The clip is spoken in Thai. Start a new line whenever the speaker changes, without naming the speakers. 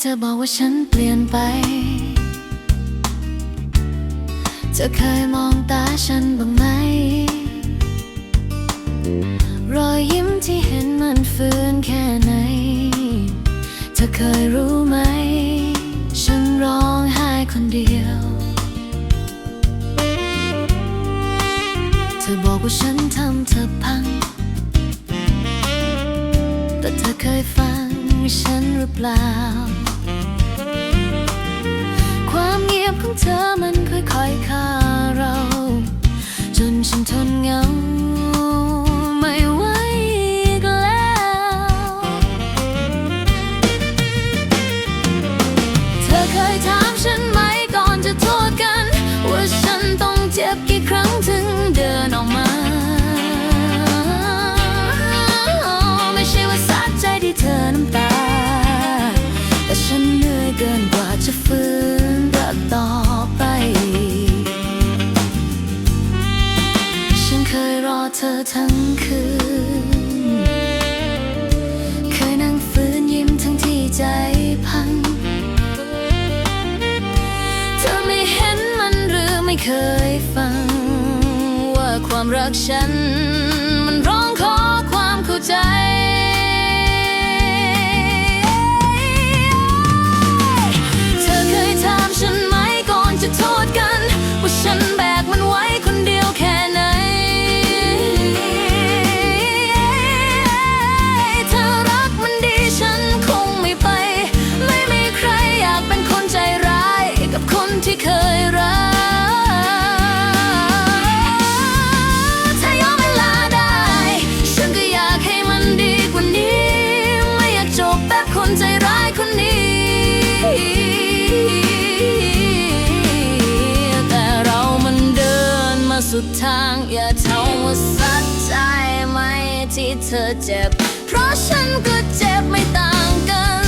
เธอบอกว่าฉันเปลี่ยนไป เธอเคยมองตาฉันบ้างไหม รอยยิ้มที่เห็นมันฟื้นแค่ไหน เธอเคยรู้ไหม ฉันร้องไห้คนเดียว เธอบอกว่าฉันทำเธอพัง แต่เธอเคยฟัง ฉันหรือเปล่า ความเงียบของเธอมันค่อย เคยรอเธอทั้งคืน เคยนั่งฟื้นยิ้มทั้งที่ใจพัง เธอไม่เห็นมันหรือไม่เคยฟัง ว่าความรักฉัน ที่เคยรักถ้ายอมเวลาได้ ฉันก็อยากให้มันดีกว่านี้ ไม่อยากจบแบบคนใจร้ายคนนี้ แต่เรามันเดินมาสุดทาง อย่าเท่าว่าสัดใจไหมที่เธอเจ็บ เพราะฉันก็เจ็บไม่ต่างกัน